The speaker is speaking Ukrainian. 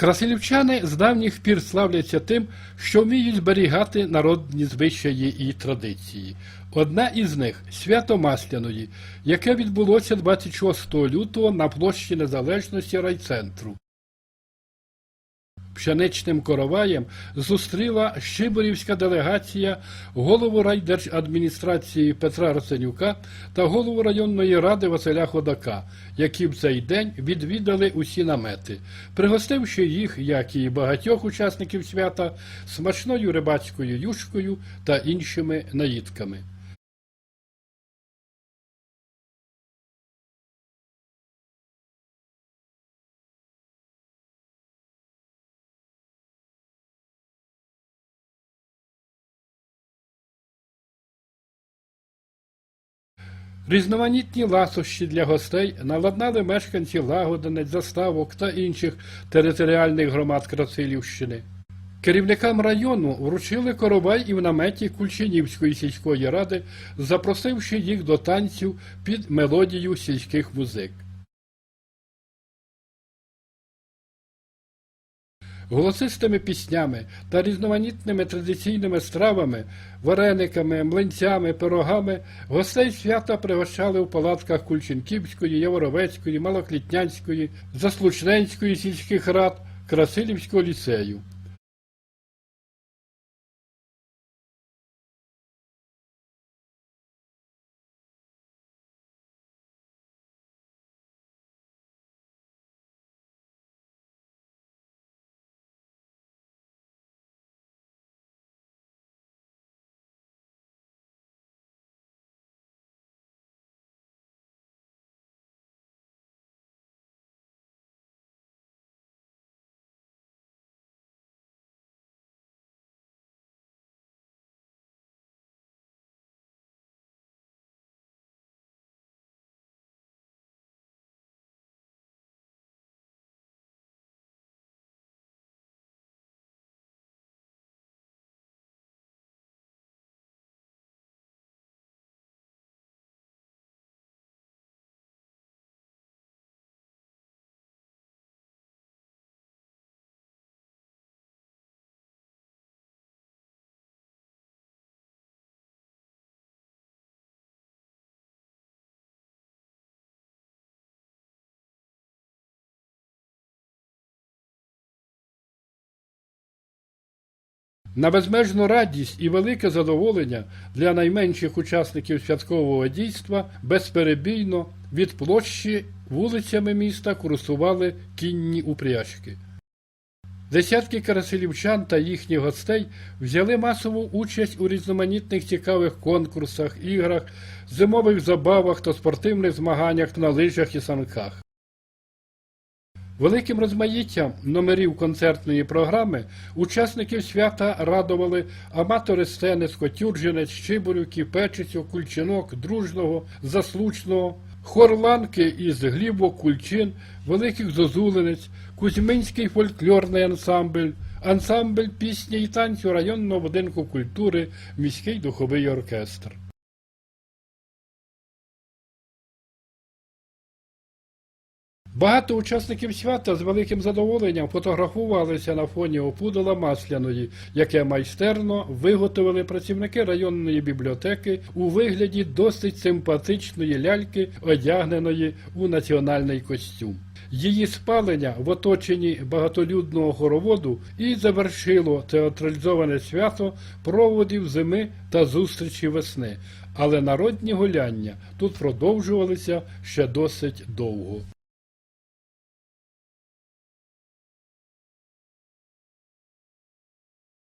Красилівчани з давніх пір славляться тим, що вміють зберігати народні звичаї і традиції. Одна із них свято Масляної, яке відбулося 26 лютого на площі Незалежності райцентру. Пшеничним короваєм зустріла Шиборівська делегація голову райдержадміністрації Петра Арсенюка та голову районної ради Василя Ходака, які в цей день відвідали усі намети, пригостивши їх, як і багатьох учасників свята, смачною рибацькою юшкою та іншими наїдками. Різноманітні ласощі для гостей наладнали мешканці Лагодинець, Заставок та інших територіальних громад Красилівщини. Керівникам району вручили коровай і в наметі Кульчинівської сільської ради, запросивши їх до танців під мелодію сільських музик. Голосистими піснями та різноманітними традиційними стравами, варениками, млинцями, пирогами гостей свята пригощали в палатках Кульченківської, Яворовецької, Малоклітнянської, Заслучненської сільських рад, Красилівського ліцею. На безмежну радість і велике задоволення для найменших учасників святкового дійства безперебійно від площі вулицями міста курсували кінні упряжки. Десятки красилівчан та їхніх гостей взяли масову участь у різноманітних цікавих конкурсах, іграх, зимових забавах та спортивних змаганнях на лижах і санках. Великим розмаїттям номерів концертної програми учасників свята радували аматори сцени з Котюржинець, Печицю, Кульчинок, Дружного, Заслучного, хор ланки із Глібок, Кульчин, Великих Зозулинець, Кузьминський фольклорний ансамбль, ансамбль пісні і танцю районного будинку культури, міський духовий оркестр. Багато учасників свята з великим задоволенням фотографувалися на фоні опудала масляної, яке майстерно виготовили працівники районної бібліотеки у вигляді досить симпатичної ляльки, одягненої у національний костюм. Її спалення в оточенні багатолюдного хороводу і завершило театралізоване свято проводів зими та зустрічі весни, але народні гуляння тут продовжувалися ще досить довго.